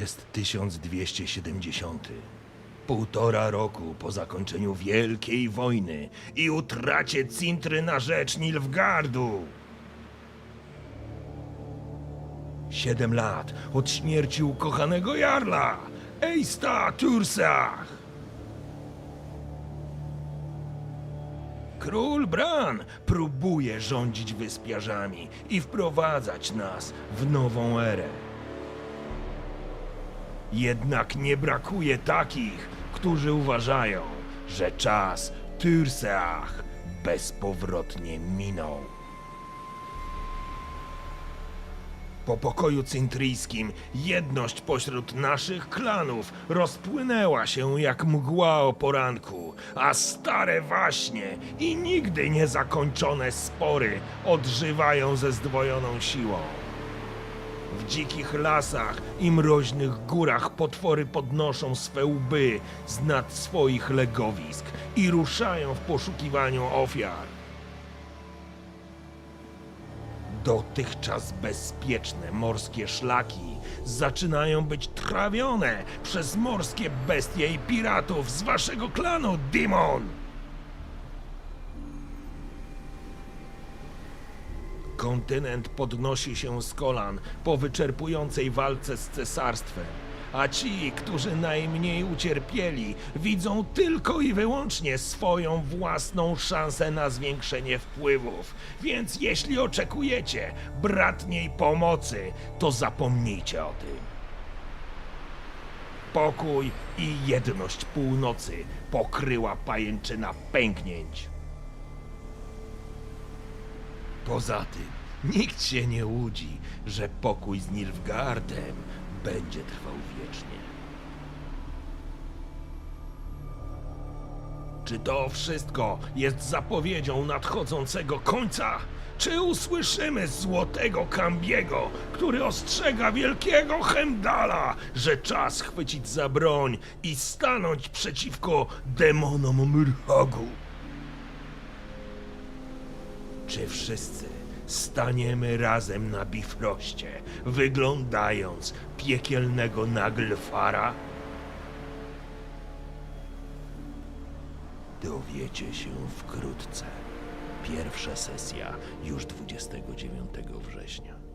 Jest 1270. Półtora roku po zakończeniu Wielkiej Wojny i utracie Cintry na rzecz Nilfgardu. Siedem lat od śmierci ukochanego Jarla, Ejsta Tursach. Król Bran próbuje rządzić wyspiarzami i wprowadzać nas w nową erę. Jednak nie brakuje takich, którzy uważają, że czas Tyrseach bezpowrotnie minął. Po pokoju cintryjskim jedność pośród naszych klanów rozpłynęła się jak mgła o poranku, a stare waśnie i nigdy niezakończone spory odżywają ze zdwojoną siłą. W dzikich lasach i mroźnych górach potwory podnoszą swe łby z nad swoich legowisk i ruszają w poszukiwaniu ofiar. Dotychczas bezpieczne morskie szlaki zaczynają być trawione przez morskie bestie i piratów z waszego klanu, Dimon! Kontynent podnosi się z kolan po wyczerpującej walce z cesarstwem, a ci, którzy najmniej ucierpieli, widzą tylko i wyłącznie swoją własną szansę na zwiększenie wpływów. Więc jeśli oczekujecie bratniej pomocy, to zapomnijcie o tym. Pokój i jedność północy pokryła pajęczyna pęknięć. Poza tym, nikt się nie łudzi, że pokój z Nilfgaardem będzie trwał wiecznie. Czy to wszystko jest zapowiedzią nadchodzącego końca? Czy usłyszymy złotego Kambiego, który ostrzega wielkiego Hemdala, że czas chwycić za broń i stanąć przeciwko demonom Mrhagu? Czy wszyscy staniemy razem na bifroście, wyglądając piekielnego Naglfara? Dowiecie się wkrótce. Pierwsza sesja już 29 września.